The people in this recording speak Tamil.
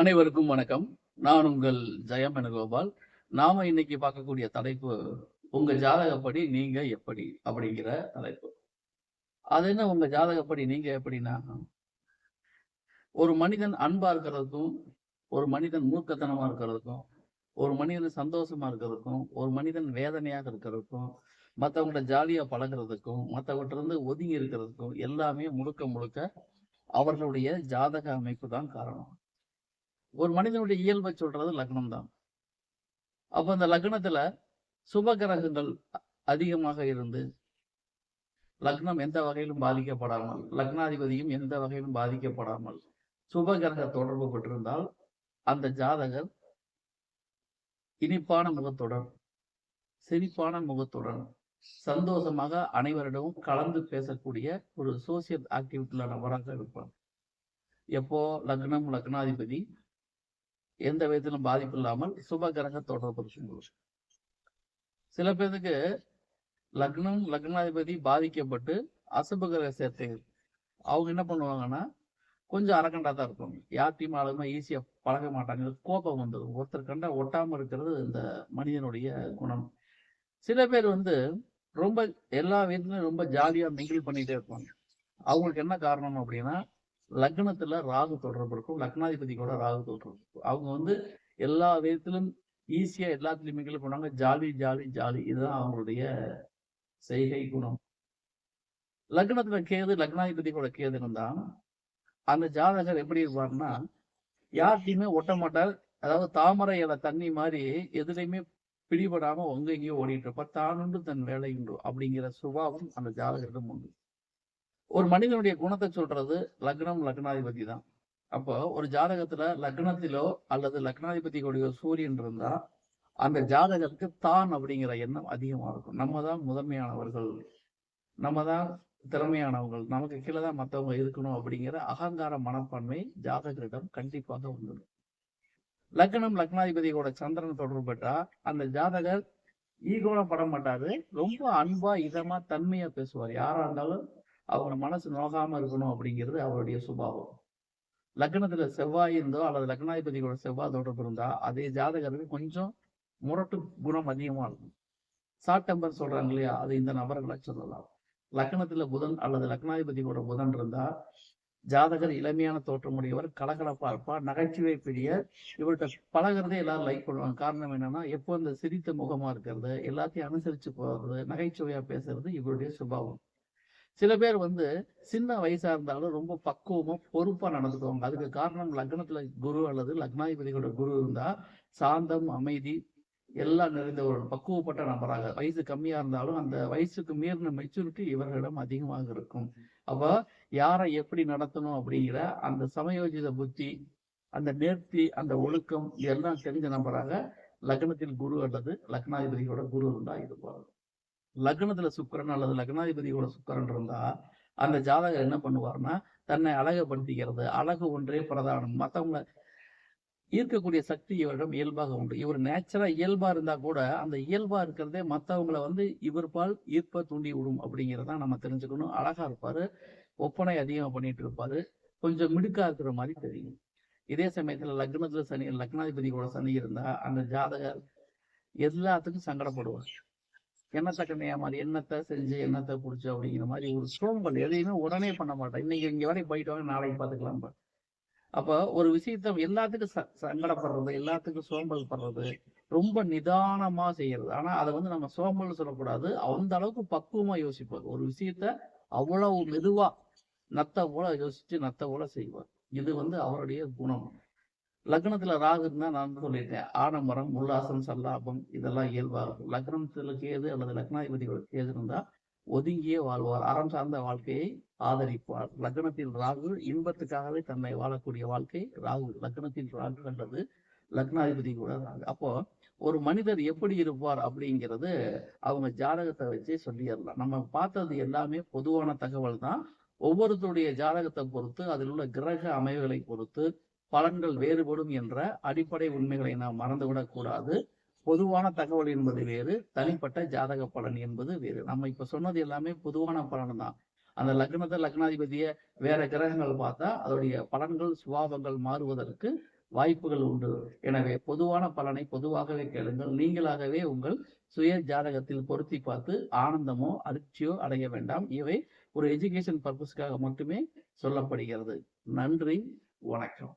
அனைவருக்கும் வணக்கம். நான் உங்கள் ஜெயம் கோபால் நாம இன்னைக்கு பார்க்கக்கூடிய தலைப்பு உங்க ஜாதகப்படி நீங்க எப்படி அப்படிங்கிற தலைப்பு. அது என்ன உங்க ஜாதகப்படி நீங்க எப்படின்னா ஒரு மனிதன் அன்பா இருக்கிறதுக்கும் ஒரு மனிதன் மூர்க்கத்தனமா இருக்கிறதுக்கும் ஒரு மனிதன் சந்தோஷமா இருக்கிறதுக்கும் ஒரு மனிதன் வேதனையாக இருக்கிறதுக்கும் மற்றவங்கள ஜாலியா பழகுறதுக்கும் மற்றவங்கிட்ட இருந்து ஒதுங்கி இருக்கிறதுக்கும் எல்லாமே முழுக்க முழுக்க அவர்களுடைய ஜாதக அமைப்பு தான் காரணம். ஒரு மனிதனுடைய இயல்பை சொல்றது லக்னம் தான் அப்ப அந்த லக்னத்துல சுப கிரகங்கள் அதிகமாக இருந்து லக்னம் எந்த வகையிலும் பாதிக்கப்படாமல் லக்னாதிபதியும் எந்த வகையிலும் பாதிக்கப்படாமல் சுப கிரக தொடர்பு பெற்றிருந்தால் அந்த ஜாதகர் இனிப்பான முகத்துடன் சிரிப்பான முகத்துடன் சந்தோஷமாக அனைவரிடமும் கலந்து பேசக்கூடிய ஒரு சோசியல் ஆக்டிவிட்டில நபராக இருப்பார். எப்போ லக்னம் லக்னாதிபதி எந்த விதத்திலும் பாதிப்பு இல்லாமல் சுப கிரக தொடர்பு சில பேருக்கு லக்னம் லக்னாதிபதி பாதிக்கப்பட்டு அசுப கிரக சேர்த்தை அவங்க என்ன பண்ணுவாங்கன்னா கொஞ்சம் அரக்கண்டா தான் இருக்கும். யார்ட்டையும் ஆளுமே ஈஸியா பழக மாட்டாங்க. கோபம் வந்துடும் ஒருத்தர் கண்டா ஒட்டாம இருக்கிறது இந்த மனிதனுடைய குணம். சில பேர் வந்து ரொம்ப எல்லா வீட்லயும் ரொம்ப ஜாலியா மிங்கிள் பண்ணிட்டே இருப்பாங்க. அவங்களுக்கு என்ன காரணம் அப்படின்னா லக்னத்துல ராகு தொடர்பு இருக்கும். லக்னாதிபதி கூட ராகு தொடர்பு இருக்கும். அவங்க வந்து எல்லா விதத்திலும் ஈஸியா எல்லாத்துலயுமே மிங்கிள் பண்ணுவாங்க ஜாலி ஜாலி ஜாலி. இதுதான் அவங்களுடைய செய்கை குணம். லக்னத்துல கேது லக்னாதிபதி கூட கேது இருந்தா அந்த ஜாதகர் எப்படி இருப்பாருன்னா யார்கிட்டயுமே ஒட்ட மாட்டார். அதாவது தாமரை இலை தண்ணி மாதிரி எதுலையுமே பிடிபடாம உங்க எங்கேயோ ஓடிட்டு இருப்பார். தானுண்டு தன் வேலை உண்டு அப்படிங்கிற சுபாவம் அந்த ஜாதகரிடம் உண்டு. ஒரு மனிதனுடைய குணத்தை சொல்றது லக்னம் லக்னாதிபதி தான். அப்போ ஒரு ஜாதகத்துல லக்னத்திலோ அல்லது லக்னாதிபதியுடைய சூரியன் இருந்தா அந்த ஜாதகத்துக்கு தான் அப்படிங்கிற எண்ணம் அதிகமா இருக்கும். நம்ம தான் முதன்மையானவர்கள். நம்ம தான் திறமையானவர்கள். நமக்கு கீழே தான் மற்றவங்க இருக்கணும் அப்படிங்கிற அகங்கார மனப்பான்மை ஜாதகரிடம் கண்டிப்பாக வந்தது லக்னம் லக்னாதிபதியோட சந்திரன் தொடர்பு பெற்றா அந்த ஜாதகர் ஈகோல பட மாட்டாரு ரொம்ப அன்பா இதமா தன்மையா பேசுவார். யாரா இருந்தாலும் அவங்க மனசு நோகாம இருக்கணும் அப்படிங்கிறது அவருடைய சுபாவம். லக்னத்துல செவ்வாய் இருந்தோ அல்லது லக்னாதிபதியோட செவ்வாய் தொடர்பு இருந்தா அதே ஜாதகருக்கு கொஞ்சம் முரட்டு குணம் அதிகமா இருக்கும். ஷார்ட் டெம்பர் சொல்றாங்க இல்லையா? அது இந்த நபர்களை சொல்லலாம். லக்னத்துல புதன் அல்லது லக்னாதிபதியோட புதன் இருந்தா ஜாதகர் இளமையான தோற்றமுடையவர் கலகலப்பா இருப்பார் நகைச்சுவை பிரியர் இவர்கிட்ட பழகுறதே எல்லாரும் லைக் பண்ணுவாங்க. காரணம் என்னன்னா எப்போ இந்த சிரித்த முகமா இருக்கிறது எல்லாத்தையும் அனுசரிச்சு போறது நகைச்சுவையா பேசுறது இவருடைய சுபாவம். சில பேர் வந்து சின்ன வயசா இருந்தாலும் ரொம்ப பக்குவமா பொறுப்பா நடந்துக்குவாங்க. அதுக்கு காரணம் லக்னத்துல குரு அல்லது லக்னாதிபதியோட குரு இருந்தா சாந்தம் அமைதி எல்லாம் நிறைந்த ஒரு பக்குவப்பட்ட நபராக. வயசு கம்மியா இருந்தாலும் அந்த வயசுக்கு மீறின மெச்சூரிட்டி இவர்களிடம் அதிகமாக இருக்கும். அப்ப யாரை எப்படி நடத்தணும் அப்படிங்கிற அந்த சமயோஜித புத்தி அந்த நேர்த்தி அந்த ஒழுக்கம் எல்லாம் தெரிஞ்ச நபராக லக்னத்தில் குரு அல்லது லக்னாதிபதியோட குரு இருந்தா இருப்பார்கள் லக்னத்துல சுக்கிரன் அல்லது லக்னாதிபதியோட சுக்கரன் இருந்தா அந்த ஜாதகர் என்ன பண்ணுவார்னா தன்னை அழகுபடுத்திக்கிறது. அழகு ஒன்றே பிரதானம். மத்தவங்க ஈர்க்கக்கூடிய சக்தி இவரிடம் இயல்பாக உண்டு. இவர் நேச்சரா இயல்பா இருந்தா கூட அந்த இயல்பா இருக்கிறதே மற்றவங்களை வந்து இவர் பால் ஈர்ப்ப தூண்டி விடும் அப்படிங்கிறத நம்ம தெரிஞ்சுக்கணும். அழகா இருப்பாரு. ஒப்பனை அதிகமா பண்ணிட்டு இருப்பாரு. கொஞ்சம் மிடுக்கா இருக்கிற மாதிரி தெரியும். இதே சமயத்துல லக்னத்துல சனி லக்னாதிபதி கூட சனி இருந்தா அந்த ஜாதகர் எல்லாத்துக்கும் சங்கடப்படுவார். என்னத்தை கண்ணையா மாதிரி என்னத்தை செஞ்சு என்னத்தை புடிச்சு அப்படிங்கிற மாதிரி ஒரு சோம்பல் எதையுமே உடனே பண்ண மாட்டேன். இன்னைக்கு இங்க வரைக்கும் போயிட்டு வாங்க நாளைக்கு பாத்துக்கலாம் பாரு. அப்ப ஒரு விஷயத்த எல்லாத்துக்கும் ச- சங்கடப்படுறது எல்லாத்துக்கும் சோம்பல் படுறது ரொம்ப நிதானமா செய்யறது. ஆனா அதை வந்து நம்ம சோம்பல் சொல்லக்கூடாது. அந்த அளவுக்கு பக்குவமா யோசிப்பார் ஒரு விஷயத்த அவ்வளவு மெதுவா நத்த போல யோசிச்சு நத்த போல செய்வார் இது வந்து அவருடைய குணம். லக்னத்துல ராகு இருந்தா நான் வந்து சொல்லியிருக்கேன். ஆடம்பரம் உல்லாசம் சல்லாபம் இதெல்லாம் இயல்பா இருக்கும். லக்னத்துல கேது அல்லது லக்னாதிபதியோட கேது இருந்தா ஒதுங்கியே வாழ்வார். அறம் சார்ந்த வாழ்க்கையை ஆதரிப்பார். லக்னத்தில் ராகு இன்பத்துக்காகவே தன்னை வாழக்கூடிய வாழ்க்கை ராகு. லக்னத்தில் ராகு அல்லது லக்னாதிபதி கூட ராகு. அப்போ ஒரு மனிதர் எப்படி இருப்பார் அப்படிங்கிறது அவங்க ஜாதகத்தை வச்சு சொல்லிடலாம். நம்ம பார்த்தது எல்லாமே பொதுவான தகவல் தான் ஒவ்வொருத்தருடைய ஜாதகத்தை பொறுத்து அதில் உள்ள கிரக அமைவுகளை பொறுத்து பலன்கள் வேறுபடும் என்ற அடிப்படை உண்மைகளை நாம் மறந்துவிடக் கூடாது. பொதுவான தகவல் என்பது வேறு தனிப்பட்ட ஜாதக பலன் என்பது வேறு. நம்ம இப்ப சொன்னது எல்லாமே பொதுவான பலன் தான் அந்த லக்னத்தை லக்னாதிபதிய வேற கிரகங்கள் பார்த்தா அதோடைய பலன்கள் சுபாவங்கள் மாறுவதற்கு வாய்ப்புகள் உண்டு. எனவே பொதுவான பலனை பொதுவாகவே கேளுங்கள். நீங்களாகவே உங்கள் சுய ஜாதகத்தில் பொருத்தி பார்த்து ஆனந்தமோ அதிர்ச்சியோ அடைய வேண்டாம். இவை ஒரு எஜுகேஷன் பர்பஸ்க்காக மட்டுமே சொல்லப்படுகிறது. நன்றி வணக்கம்.